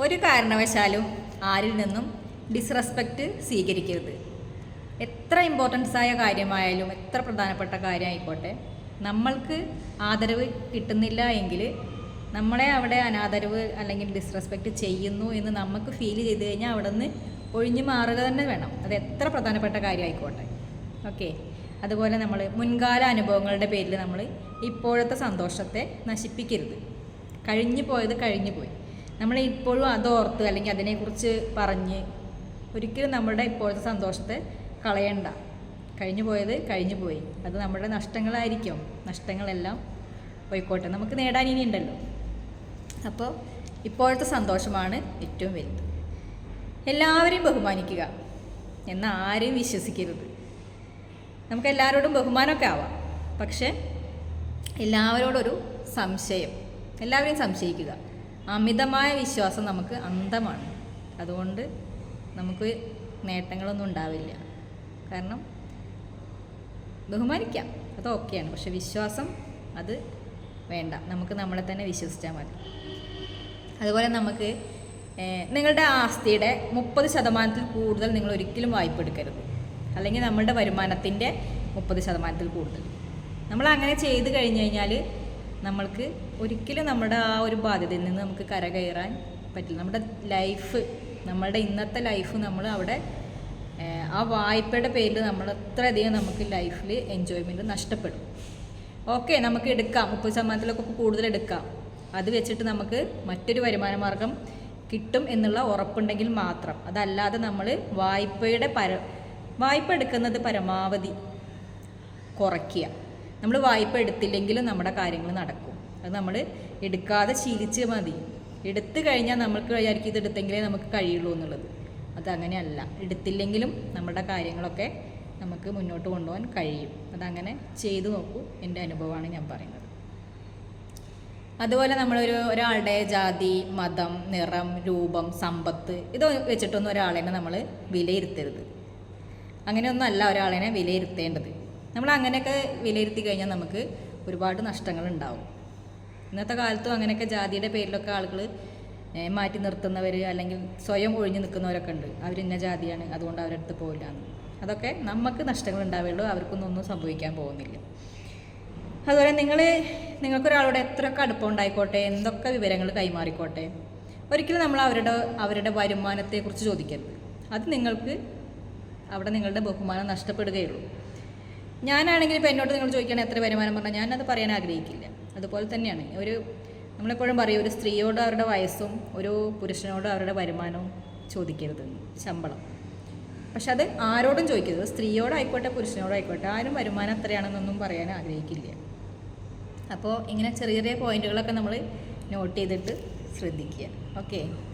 ഒരു കാരണവശാലും ആരിൽ നിന്നും ഡിസ്റെസ്പെക്റ്റ് സ്വീകരിക്കരുത്. എത്ര ഇമ്പോർട്ടൻസ് ആയ കാര്യമായാലും എത്ര പ്രധാനപ്പെട്ട കാര്യമായിക്കോട്ടെ നമ്മൾക്ക് ആദരവ് കിട്ടുന്നില്ല എങ്കിൽ നമ്മളെ അവിടെ അനാദരവ് അല്ലെങ്കിൽ ഡിസ്റെസ്പെക്റ്റ് ചെയ്യുന്നു എന്ന് നമുക്ക് ഫീൽ ചെയ്ത് കഴിഞ്ഞാൽ അവിടെ നിന്ന് ഒഴിഞ്ഞു മാറുക തന്നെ വേണം. അത് എത്ര പ്രധാനപ്പെട്ട കാര്യമായിക്കോട്ടെ. ഓക്കെ അതുപോലെ നമ്മൾ മുൻകാല അനുഭവങ്ങളുടെ പേരിൽ നമ്മൾ ഇപ്പോഴത്തെ സന്തോഷത്തെ നശിപ്പിക്കരുത്. കഴിഞ്ഞു പോയത് കഴിഞ്ഞു പോയി. നമ്മൾ ഇപ്പോഴും അതോർത്ത് അല്ലെങ്കിൽ അതിനെക്കുറിച്ച് പറഞ്ഞ് ഒരിക്കലും നമ്മുടെ ഇപ്പോഴത്തെ സന്തോഷത്തെ കളയണ്ട. കഴിഞ്ഞു പോയത് കഴിഞ്ഞു പോയി. അത് നമ്മുടെ നഷ്ടങ്ങളായിരിക്കും. നഷ്ടങ്ങളെല്ലാം പോയിക്കോട്ടെ. നമുക്ക് നേടാൻ ഇനി ഉണ്ടല്ലോ. അപ്പോൾ ഇപ്പോഴത്തെ സന്തോഷമാണ് ഏറ്റവും വലുത്. എല്ലാവരെയും ബഹുമാനിക്കുക എന്ന് ആരെയും വിശ്വസിക്കരുത്. നമുക്ക് എല്ലാവരോടും ബഹുമാനമൊക്കെ ആവാം. പക്ഷേ എല്ലാവരോടൊരു സംശയം. എല്ലാവരെയും സംശയിക്കുക. അമിതമായ വിശ്വാസം നമുക്ക് അന്ധമാണ്. അതുകൊണ്ട് നമുക്ക് നേട്ടങ്ങളൊന്നും ഉണ്ടാവില്ല. കാരണം ബഹുമാനിക്കാം അത് ഓക്കെയാണ്. പക്ഷെ വിശ്വാസം അത് വേണ്ട. നമുക്ക് നമ്മളെ തന്നെ വിശ്വസിച്ചാൽ മതി. അതുപോലെ നമുക്ക് നിങ്ങളുടെ ആസ്തിയുടെ മുപ്പത് ശതമാനത്തിൽ കൂടുതൽ നിങ്ങൾ ഒരിക്കലും വായ്പ എടുക്കരുത്. അല്ലെങ്കിൽ നമ്മളുടെ വരുമാനത്തിന്റെ മുപ്പത് ശതമാനത്തിൽ കൂടുതൽ. നമ്മൾ അങ്ങനെ ചെയ്ത് കഴിഞ്ഞ് കഴിഞ്ഞാൽ നമ്മൾക്ക് ഒരിക്കലും നമ്മുടെ ആ ഒരു ബാധ്യതയിൽ നിന്ന് നമുക്ക് കരകയറാൻ പറ്റില്ല. നമ്മുടെ ലൈഫ് നമ്മളുടെ ഇന്നത്തെ ലൈഫ് നമ്മൾ അവിടെ ആ വായ്പയുടെ പേരിൽ നമ്മൾ അത്രയധികം നമുക്ക് ലൈഫിൽ എൻജോയ്മെന്റ് നഷ്ടപ്പെടും. ഓക്കെ നമുക്ക് എടുക്കാം. മുപ്പത് ശതമാനത്തിലൊക്കെ കൂടുതൽ എടുക്കാം. അത് വെച്ചിട്ട് നമുക്ക് മറ്റൊരു വരുമാന മാർഗം കിട്ടും എന്നുള്ള ഉറപ്പുണ്ടെങ്കിൽ മാത്രം. അതല്ലാതെ നമ്മൾ വായ്പയുടെ പര വായ്പ എടുക്കുന്നത് പരമാവധി കുറയ്ക്കുക. നമ്മൾ വായ്പ എടുത്തില്ലെങ്കിലും നമ്മുടെ കാര്യങ്ങൾ നടക്കും. അത് നമ്മൾ എടുക്കാതെ ശീലിച്ച് മതി. എടുത്തു കഴിഞ്ഞാൽ നമ്മൾക്ക് വിചാരിക്കും ഇത് എടുത്തെങ്കിലേ നമുക്ക് കഴിയുള്ളൂ എന്നുള്ളത്. അതങ്ങനെയല്ല. എടുത്തില്ലെങ്കിലും നമ്മുടെ കാര്യങ്ങളൊക്കെ നമുക്ക് മുന്നോട്ട് കൊണ്ടുപോകാൻ കഴിയും. അതങ്ങനെ ചെയ്തു നോക്കൂ. എന്റെ അനുഭവമാണ് ഞാൻ പറയുന്നത്. അതുപോലെ നമ്മളൊരു ഒരാളുടെ ജാതി മതം നിറം രൂപം സമ്പത്ത് ഇത് വെച്ചിട്ടൊന്നും ഒരാളെ നമ്മൾ വിലയിരുത്തരുത്. അങ്ങനെയൊന്നും അല്ല ഒരാളെ വിലയിരുത്തേണ്ടത്. നമ്മൾ അങ്ങനെയൊക്കെ വിലയിരുത്തി കഴിഞ്ഞാൽ നമുക്ക് ഒരുപാട് നഷ്ടങ്ങൾ ഉണ്ടാവും ഇന്നത്തെ കാലത്തും അങ്ങനെയൊക്കെ ജാതിയുടെ പേരിലൊക്കെ ആളുകൾ മാറ്റി നിർത്തുന്നവർ അല്ലെങ്കിൽ സ്വയം ഒഴിഞ്ഞു നിൽക്കുന്നവരൊക്കെ ഉണ്ട്. അവർ ഇന്ന ജാതിയാണ് അതുകൊണ്ട് അവരുടെ അടുത്ത് പോയില്ല എന്ന് അതൊക്കെ നമുക്ക് നഷ്ടങ്ങൾ ഉണ്ടാവുള്ളൂ അവർക്കൊന്നും ഒന്നും സംഭവിക്കാൻ പോകുന്നില്ല. അതുപോലെ നിങ്ങൾ നിങ്ങൾക്കൊരാളോട് എത്രയൊക്കെ അടുപ്പം ഉണ്ടായിക്കോട്ടെ എന്തൊക്കെ വിവരങ്ങൾ കൈമാറിക്കോട്ടെ ഒരിക്കലും നമ്മൾ അവരുടെ അവരുടെ വരുമാനത്തെക്കുറിച്ച് ചോദിക്കരുത്. അത് നിങ്ങൾക്ക് അവിടെ നിങ്ങളുടെ ബഹുമാനം നഷ്ടപ്പെടുകയുള്ളൂ. ഞാനാണെങ്കിൽ ഇപ്പോൾ എന്നോട് നിങ്ങൾ ചോദിക്കുകയാണ് എത്ര വരുമാനം പറഞ്ഞാൽ ഞാനത് പറയാൻ ആഗ്രഹിക്കില്ല. അതുപോലെ തന്നെയാണ്. ഒരു നമ്മളെപ്പോഴും പറയും ഒരു സ്ത്രീയോട് അവരുടെ വയസ്സും ഒരു പുരുഷനോട് അവരുടെ വരുമാനവും ചോദിക്കരുത്. ശമ്പളം. പക്ഷെ അത് ആരോടും ചോദിക്കരുത്. സ്ത്രീയോടായിക്കോട്ടെ പുരുഷനോടായിക്കോട്ടെ ആരും വരുമാനം എത്രയാണെന്നൊന്നും പറയാൻ ആഗ്രഹിക്കില്ല. അപ്പോൾ ഇങ്ങനെ ചെറിയ ചെറിയ പോയിന്റുകളൊക്കെ നമ്മൾ നോട്ട് ചെയ്തിട്ട് ശ്രദ്ധിക്കുക. ഓക്കെ.